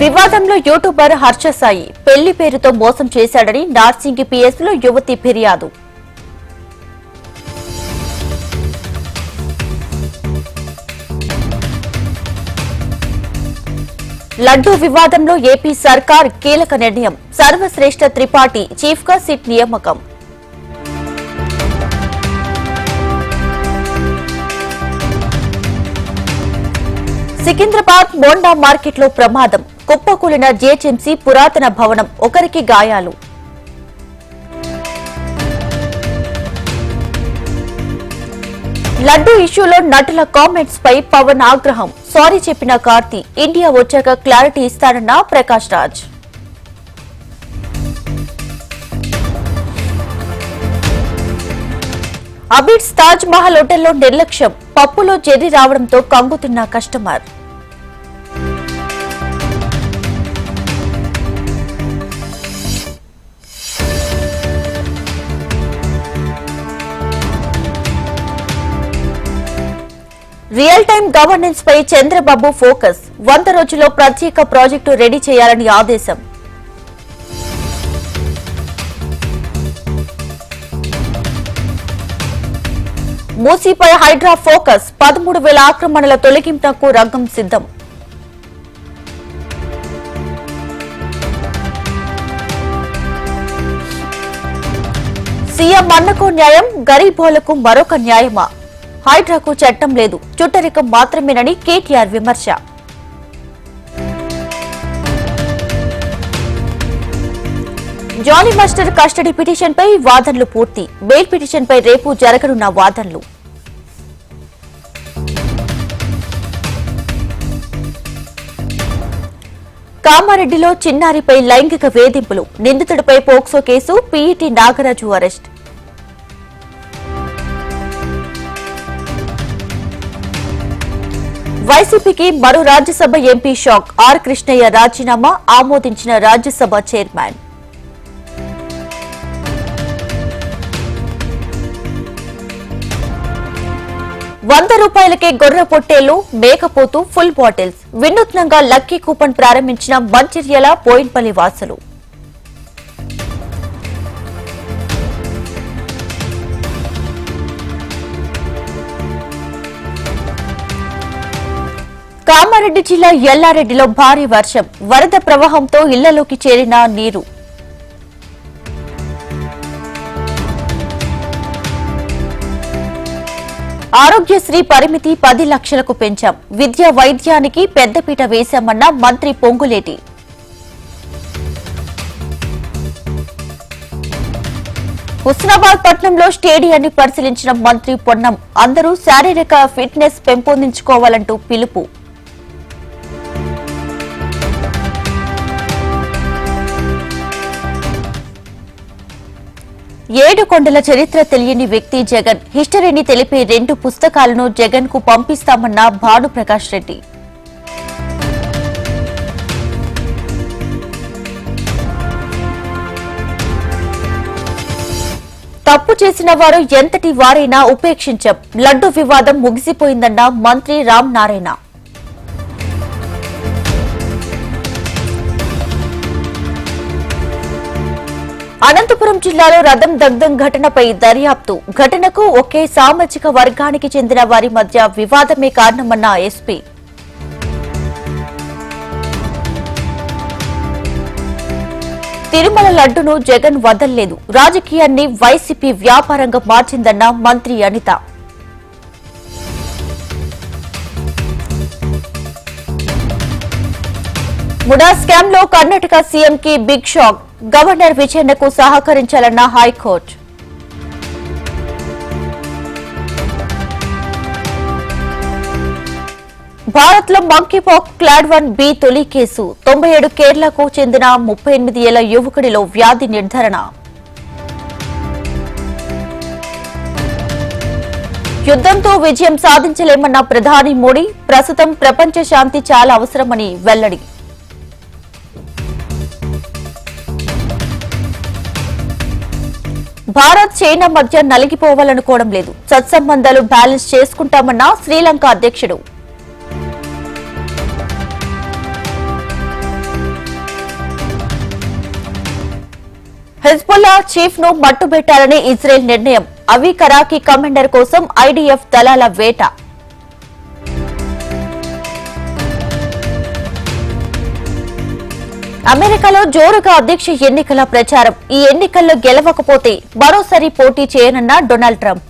వివాదంలో యూట్యూబర్ హర్ష సాయి పెళ్ళి పేరుతో మోసం చేశాడని నార్సింగి పిఎస్లో యువతి ఫిర్యాదు. లడ్డూ వివాదంలో ఏపీ సర్కార్ కీలక నిర్ణయం. సర్వశ్రేష్ఠ త్రిపాఠి చీఫ్గా సిట్ నియామకం. సికింద్రాబాద్ మోండా మార్కెట్లో ప్రమాదం. కుప్పకూలిన జీహెచ్ఎంసీ పురాతన భవనం ఒకరికి గాయాలు. లడ్డు ఇష్యూలో నటుల కామెంట్స్ పై పవన్ ఆగ్రహం. సారీ చెప్పిన కార్తీ ఇండియా వచ్చాక క్లారిటీ ఇస్తానన్న ప్రకాష్ రాజ్. అబిడ్స్ తాజ్ మహల్ హోటల్లో నిర్లక్ష్యం. పప్పులో చెర్రీ రావడంతో కంగుతున్న కస్టమర్. రియల్ టైం గవర్నెన్స్ పై చంద్రబాబు ఫోకస్. వంద రోజుల్లో ప్రత్యేక ప్రాజెక్టు రెడీ చేయాలని ఆదేశం. మూసీపై హైడ్రా ఫోకస్. పదమూడు వేల ఆక్రమణల తొలగింపునకు రంగం సిద్ధం. సీఎం అన్నకు న్యాయం గరీబోలకు మరొక న్యాయమా? హైడ్రాకు చట్టం లేదు. చుట్టరికం మాత్రమేనని కేటీఆర్ విమర్శ. జానీ మాస్టర్ కస్టడీ పిటిషన్పై వాదనలు పూర్తి. బెయిల్ పిటిషన్పై రేపు జరగనున్న వాదనలు. కామారెడ్డిలో చిన్నారిపై లైంగిక వేధింపులు. నిందితుడిపై POCSO case PET Nagaraju arrest. వైసీపీకి మరో Rajya Sabha MP shock. R Krishnaiah రాజీనామా ఆమోదించిన రాజ్యసభ చైర్మన్. వంద రూపాయలకే గొర్రె పొట్టేలు మేకపోతు ఫుల్ బాటిల్స్. వినూత్నంగా లక్కీ కూపన్ ప్రారంభించిన మంచిర్యాల పోయిన్పల్లి వాసులు. కామారెడ్డి జిల్లా ఎల్లారెడ్డిలో భారీ వర్షం. వరద ప్రవాహంతో ఇళ్ళలోకి చేరిన నీరు. ఆరోగ్యశ్రీ పరిమితి పది లక్షలకు పెంచాం. విద్యా వైద్యానికి పెద్దపీట వేశామన్న మంత్రి పొంగులేటి. హుస్నాబాద్ పట్నంలో స్టేడియాన్ని పరిశీలించిన మంత్రి పొన్నం అందరూ శారీరక ఫిట్నెస్ పెంపొందించుకోవాలంటూ పిలుపు. ఏడు కొండల చరిత్ర తెలియని వ్యక్తి జగన్. హిస్టరీని తెలిపే రెండు పుస్తకాలను జగన్కు పంపిస్తామన్న భానుప్రకాష్ రెడ్డి. తప్పు చేసిన వారు ఎంతటి వారైనా ఉపేక్షించం. లడ్డు వివాదం ముగిసిపోయిందన్న మంత్రి రామ్ నారాయణ. అనంతపురం జిల్లాలో రథం దగ్ధం ఘటనపై దర్యాప్తు. ఘటనకు ఒకే సామాజిక వర్గానికి చెందిన వారి మధ్య వివాదమే కారణమన్న ఎస్పీ. తిరుమల లడ్డును జగన్ వదల్లేదు. రాజకీయాన్ని వైసీపీ వ్యాపారంగా మార్చిందన్న మంత్రి అనిత. ముడా స్కామ్లో కర్ణాటక సీఎం కి బిగ్ షాక్. గవర్నర్ విజయన్నకు సహకరించాలన్న హైకోర్టు. భారత్లో మంకీపాక్ క్లాడ్ వన్ బి తొలి కేసు. తొంభై ఏడు కేరళకు చెందిన ముప్పై ఎనిమిది ఏళ్ళ యువకుడిలో వ్యాధి నిర్ధారణ. యుద్ధంతో విజయం సాధించలేమన్న ప్రధాని మోడీ ప్రస్తుతం ప్రపంచ శాంతి చాలా అవసరమని వెల్లడి. భారత్ చైనా మధ్య నలిగిపోవాలనుకోవడం లేదు. సత్సంబంధాలు బ్యాలెన్స్ చేసుకుంటామన్న శ్రీలంక అధ్యక్షుడు. హిజ్బుల్లా చీఫ్ను మట్టుబెట్టాలని ఇజ్రాయెల్ నిర్ణయం. అవి కరాకీ కమాండర్ కోసం ఐడీఎఫ్ దళాల వేట. అమెరికాలో జోరుగా అధ్యక్ష ఎన్నికల ప్రచారం. ఈ ఎన్నికల్లో గెలవకపోతే మరోసారి పోటీ చేయనున్న డొనాల్డ్ ట్రంప్.